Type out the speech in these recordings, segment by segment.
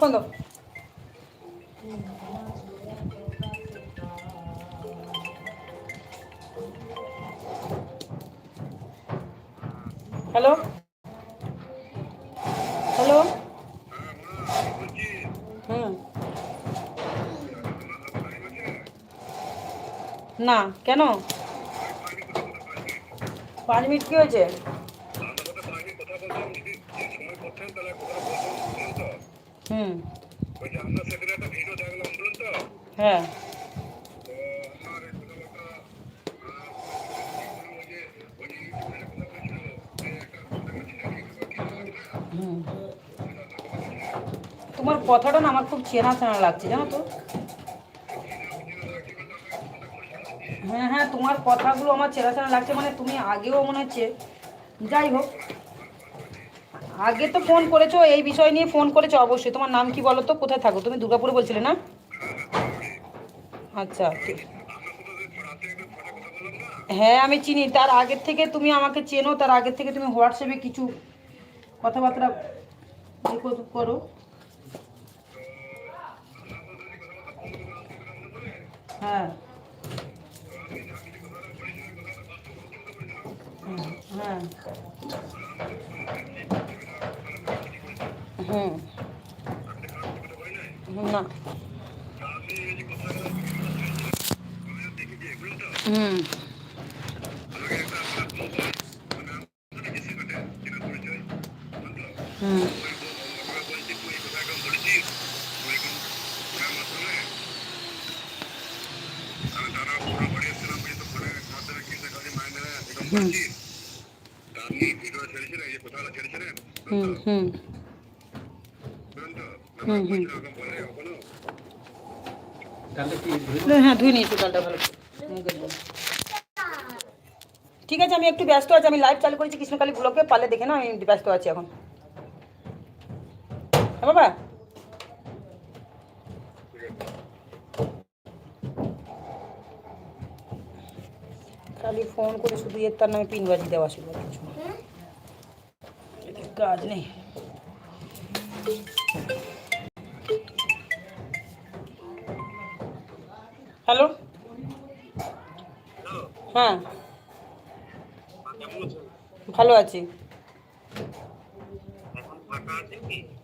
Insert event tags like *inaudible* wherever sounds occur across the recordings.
Phone দাও hello? Hello? হুম। না কেন? পাঁচ মিনিট কি হয়েছে? হুম। হ্যাঁ। তোমার কথাটা না আমার খুব চেনা চেনা লাগছে জানো তো। হ্যাঁ হ্যাঁ তোমার কথাগুলো আমার চেনা চেনা লাগছে মানে তুমি আগেও মনে হচ্ছে। যাই হোক। আগে তো ফোন করেছ, এই বিষয় নিয়ে ফোন করেছ অবশ্যই। তোমার নাম কি বলো তো? কোথায় থাকো? তুমি দুর্গাপুরে বলছিলে না? আচ্ছা হ্যাঁ আমি চিনি। তার আগের থেকে তুমি আমাকে চেনো, তার আগের থেকে তুমি হোয়াটসঅ্যাপে কিছু কথাবার্তা করো হ্যাঁ। হ্যাঁ। হুম হুম, না হুম হুম হুম হুম হুম হুম হুম তাহলে কি ধুয়ে হ্যাঁ, হ্যাঁ ধুয়ে নিয়েছি ডালটা ভালো ঠিক আছে আমি একটু ব্যস্ত আছি আমি লাইভ চালু করেছি কৃষ্ণকালী ব্লকে পারলে দেখে না আমি ব্যস্ত আছি এখন। হ্যাঁ বাবা। খালি ফোন করে শুধু এর তার নামে পিন বাজি দেওয়া শুরু কিছু কাজ নেই। হ্যাঁ। ভালো আছি।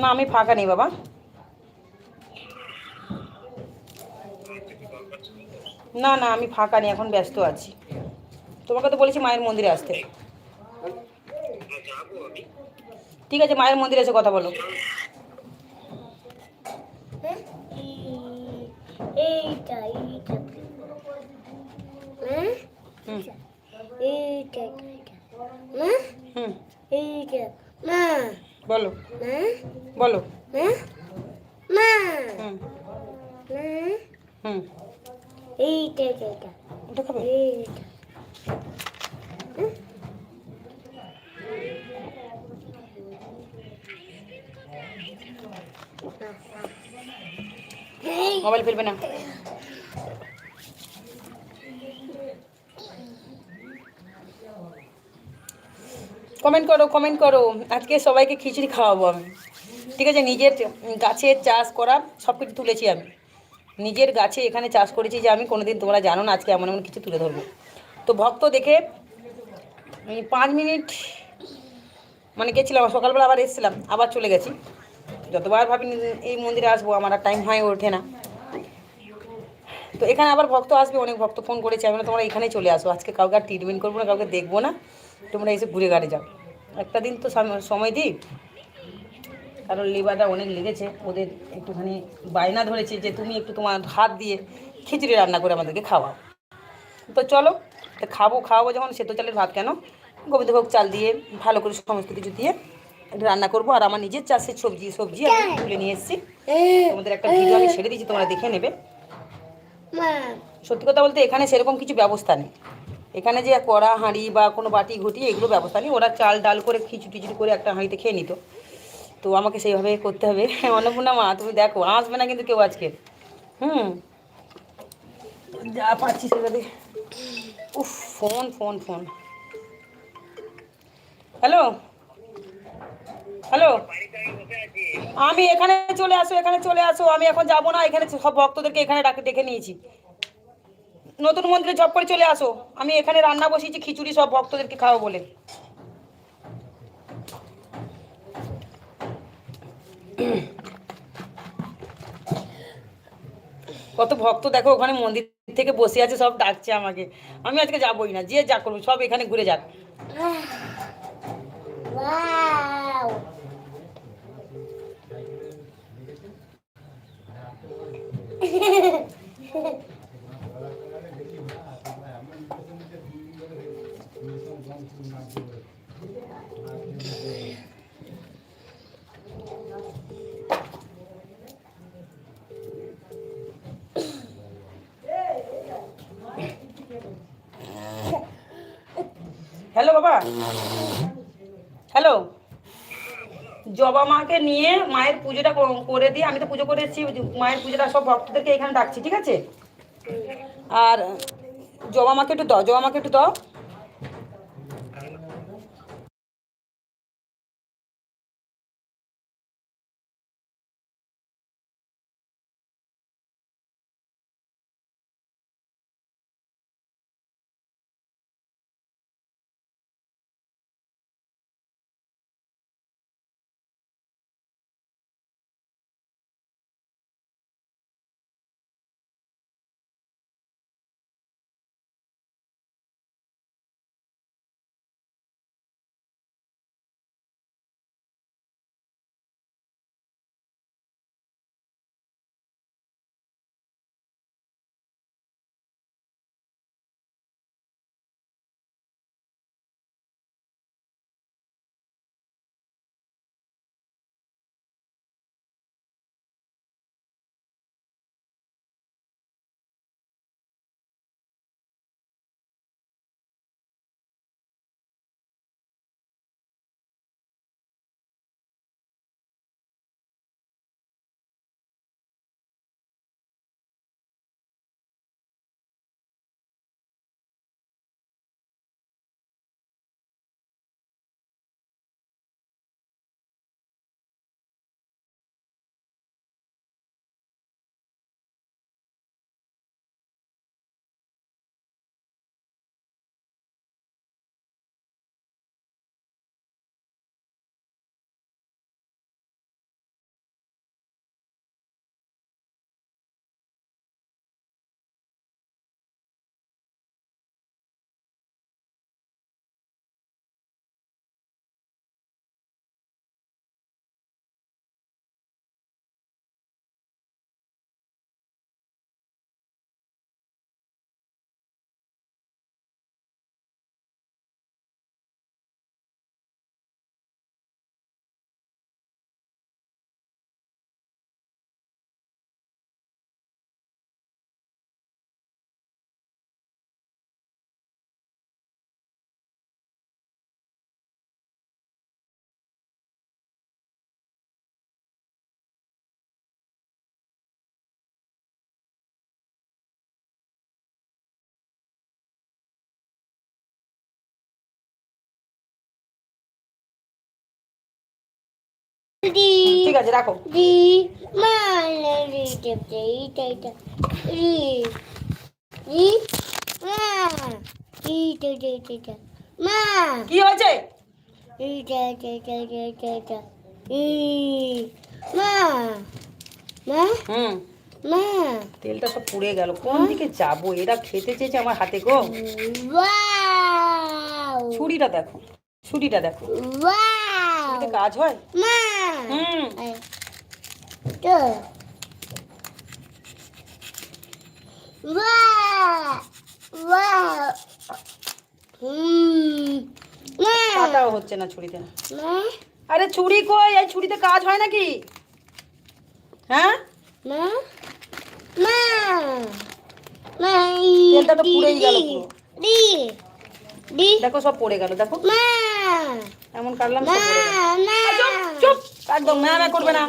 না, আমি ফাঁকা নেই বাবা। না না, আমি ফাঁকা নেই, এখন ব্যস্ত আছি। তোমাকে তো বলেছি মায়ের মন্দিরে আসতে। ঠিক আছে, মায়ের মন্দিরে এসে কথা বলো। এইটা এইটা হ্যাঁ হুম এইটা এইটা হ্যাঁ হুম এইটা মা বলো। বলো। মা? হুম। এইটা এইটা। ওটা খাবে? এইটা মোবাইল ফেলবে না। কমেন্ট করো কমেন্ট করো। আজকে সবাইকে খিচুড়ি খাওয়াবো আমি। ঠিক আছে, নিজের গাছের চাষ করা সব কিছু তুলেছি আমি। নিজের গাছে এখানে চাষ করেছি যে আমি কোনোদিন তোমরা জানো না, আজকে এমন এমন কিছু তুলে ধরবো। তো ভক্ত দেখে পাঁচ মিনিট মানে গেছিলাম সকালবেলা আবার এসেছিলাম, আবার চলে গেছি। যতবার ভাবি এই মন্দিরে আসব, আমার আর টাইম হয়ে ওঠে না। তো এখানে আবার ভক্ত আসবে, অনেক ভক্ত ফোন করেছে। আমি তোমরা এখানেই চলে আসো, আজকে কাউকে আর ট্রিটমেন্ট করব না, কাউকে দেখব না। তোমরা এসে ঘুরে গাড়ি যাও। একটা দিন তো সময় দিই। কারণ লিভারটা অনেক লেগেছে ওদের একটুখানি বায়না ধরেছে যে তুমি একটু তোমার হাত দিয়ে খিচুড়ি রান্না করে আমাদেরকে খাওয়াও। তো চলো তো খাব খাওয়াবো যখন সেদ্ধ চালের ভাত কেন? গোবিন্দভোগ চাল দিয়ে ভালো করে সমস্ত কিছু দিয়ে রান্না করব। আর আমার নিজের চাষের সবজি সবজি আমি তুলে নিয়ে এসেছি। তোমাদের একটা ভিডিও আমি ছেড়ে দিয়েছি তোমরা দেখে নেবে। সত্যি কথা বলতে এখানে সেরকম কিছু ব্যবস্থা নেই। এখানে যে কড়া, হাঁড়ি বা কোনো বাটি, ঘটি, এগুলো ব্যবস্থা নেই। ওরা চাল, ডাল করে খিচুড়ি টিচুড়ি করে একটা হাঁড়িতে খেয়ে নিত। তো আমাকে সেইভাবে করতে হবে। অন্নপূর্ণা মা, তুমি দেখো, আসবে না কিন্তু কেউ আজকে। হুম। যা পাচ্ছি সেটা উফ, phone phone phone. Hello? Hello? আমি এখানে চলে আসো, এখানে চলে আসো। আমি এখন যাব না, এখানে সব ভক্তদেরকে এখানে ডাকে ডেকে নিয়েছি। নতুন মন্দিরে জব করে চলে আসো। আমি এখানে রান্না বসিয়েছি, খিচুড়ি সব ভক্তদেরকে খাওয়া বলে। কত ভক্ত দেখো, ওখানে মন্দির থেকে বসে আছে, সব ডাকছে আমাকে। আমি আজকে যাবোই না, যে যা করব সব এখানে ঘুরে যাক. *laughs* হ্যালো জবা মাকে নিয়ে মায়ের পুজোটা করে দিয়ে আমি তো পুজো করে এসেছি মায়ের পুজোটা সব ভক্তদেরকে এখানে ডাকছি, ঠিক আছে? আর জবা মাকে একটু দাও, জবা মাকে একটু দাও। ঠিক আছে রাখো। মা কি হয়েছে? মা মা মা। তেলটা সব পুড়ে গেল। কোন দিকে যাব? এরা খেতে চেয়েছে আমার হাতে গো। ছুরিটা দেখো। ছুরিটা দেখো। ছুরিতে কাজ হয়? হুম। কাটাও হচ্ছে না ছুরিতে। আরে ছুরি কই? এই ছুরিতে কাজ হয় নাকি? হ্যাঁ? তেলটা তো পুড়েই গেল পুরো। দেখো সব পড়ে গেল দেখো। এমন কাটলাম চুপ একদম না না করবে না।